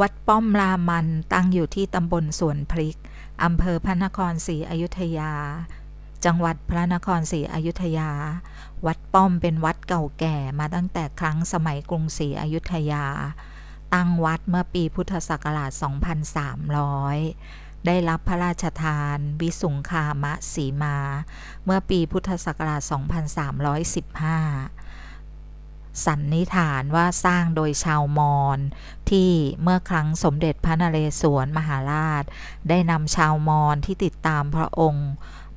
วัดป้อมรามันตั้งอยู่ที่ตำบลสวนพริก อำเภอพระนครศรีอยุธยา จังหวัดพระนครศรีอยุธยา วัดป้อมเป็นวัดเก่าแก่มาตั้งแต่ครั้งสมัยกรุงศรีอยุธยา ตั้งวัดเมื่อปีพุทธศักราช 2300 ได้รับพระราชทาน วิสุงคามะสีมา เมื่อปีพุทธศักราช 2315 สันนิษฐานว่าสร้างโดยชาวมอญที่เมื่อครั้งสมเด็จพระนเรศวรมหาราช ได้นำชาวมอญที่ติดตามพระองค์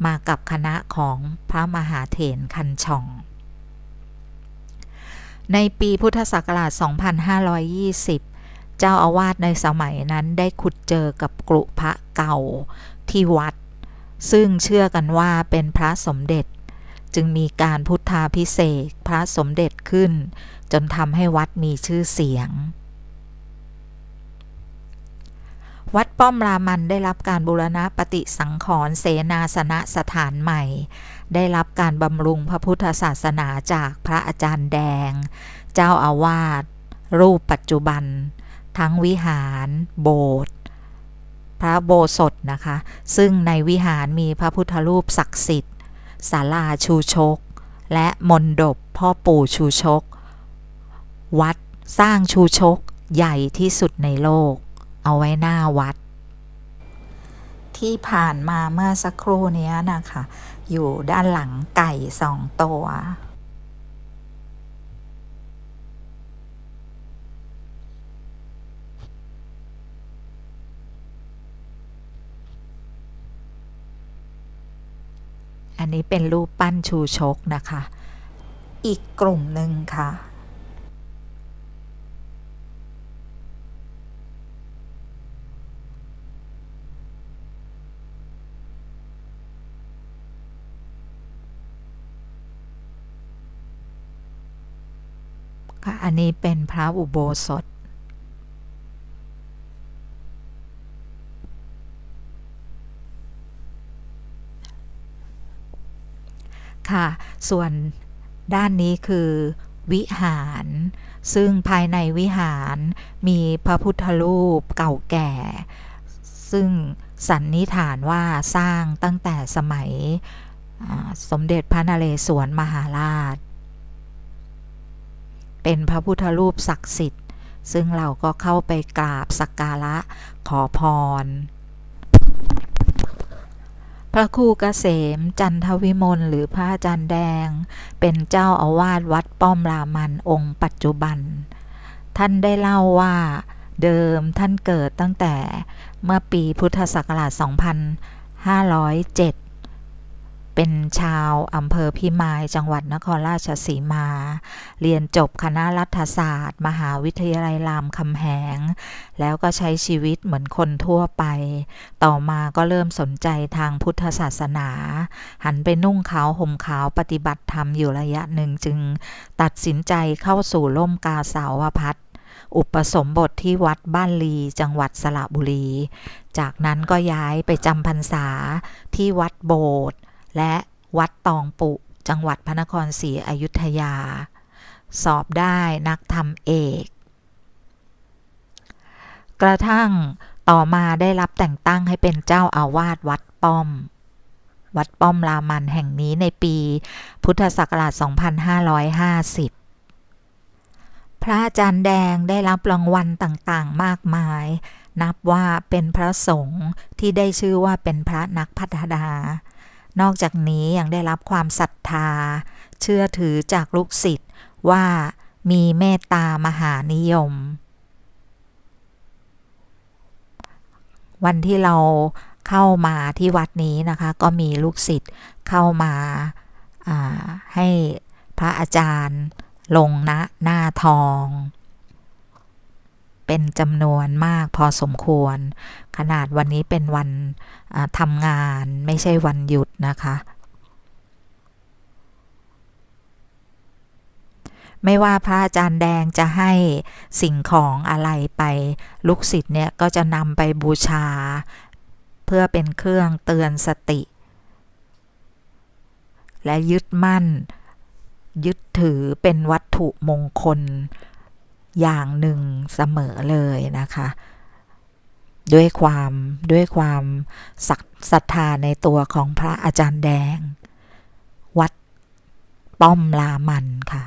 มากับคณะของพระมหาเถรคันช่อง ในปีพุทธศักราช 2520 เจ้าอาวาสในสมัยนั้นได้ขุดเจอกับกรุพระเก่าที่วัด ซึ่งเชื่อกันว่าเป็นพระสมเด็จ จึงมีการพุทธาพิเศษพระสมเด็จขึ้น จนทำให้วัดมีชื่อเสียง วัดป้อมรามันได้รับการบูรณะปฏิสังขรณ์เสนาสนะสถานใหม่ ได้รับการบำรุงพระพุทธศาสนาจากพระอาจารย์แดง เจ้าอาวาสรูปปัจจุบัน ทั้งวิหาร โบสถ์พระโบสถนะคะ ซึ่งในวิหารมีพระพุทธรูปศักดิ์สิทธิ์ ศาลาชูชก และมนดบพ่อปู่ชูชก วัดสร้างชูชกใหญ่ที่สุดในโลก เอาไว้หน้าวัด ที่ผ่านมาเมื่อสักครู่นี้นะคะ อยู่ด้านหลังไก่สองตัว อันนี้เป็นรูปปั้นชูชกนะคะ อีกกลุ่มหนึ่งค่ะ อันนี้เป็นพระอุโบสถ ค่ะ ส่วนด้านนี้คือวิหาร ซึ่งภายในวิหารมีพระพุทธรูปเก่าแก่ ซึ่งสันนิษฐานว่าสร้างตั้งแต่สมัยสมเด็จพระนเรศวรมหาราช เป็นพระพุทธรูปศักดิ์สิทธิ์ ซึ่งเราก็เข้าไปกราบสักการะขอพร พระครูเกษมจันทวิมลหรือพระอาจารย์แดง เป็นเจ้าอาวาสวัดป้อมรามันองค์ปัจจุบัน ท่านได้เล่าว่าเดิมท่านเกิดตั้งแต่เมื่อปีพุทธศักราช 2507 เป็นชาวอำเภอพิมาย จังหวัดนครราชสีมา เรียนจบคณะรัฐศาสตร์ มหาวิทยาลัยรามคำแหง แล้วก็ใช้ชีวิตเหมือนคนทั่วไป ต่อมาก็เริ่มสนใจทางพุทธศาสนา หันไปนุ่งขาวห่มขาวปฏิบัติธรรมอยู่ระยะหนึ่งจึง ตัดสินใจเข้าสู่ร่มกาสาวพัฒอุปสมบทที่วัดบ้านลีจังหวัดสระบุรี จากนั้นก็ย้ายไปจำพรรษาที่วัดโบสถ์ และวัดตองปุจังหวัดพระนครศรีอยุธยา สอบได้นักธรรมเอก กระทั่งต่อมาได้รับแต่งตั้งให้เป็นเจ้าอาวาสวัดป้อม วัดป้อมรามันแห่งนี้ในปีพุทธศักราช 2550 พระอาจารย์แดงได้รับรางวัลต่างๆ มากมาย นับว่าเป็นพระสงฆ์ที่ได้ชื่อว่าเป็นพระนักพัฒนา นอกจากนี้ยังได้รับความศรัทธา เชื่อถือจากลูกศิษย์ว่ามีเมตตามหานิยม วันที่เราเข้ามาที่วัดนี้นะคะ ก็มีลูกศิษย์เข้ามาาให้พระอาจารย์ลงณหน้าทอง เป็นจำนวนมากพอสมควร ขนาดวันนี้เป็นวันทำงานไม่ใช่วันหยุด นะคะไม่ว่าพระอาจารย์แดงจะให้สิ่งของอะไรไปลูกศิษย์เนี่ยก็จะนำไปบูชา เพื่อเป็นเครื่องเตือนสติ และยึดมั่น ยึดถือเป็นวัตถุมงคลอย่างหนึ่งเสมอเลยนะคะ ด้วยความด้วยความศักศรัทธาในตัวของพระอาจารย์แดง วัดป้อมลามันค่ะ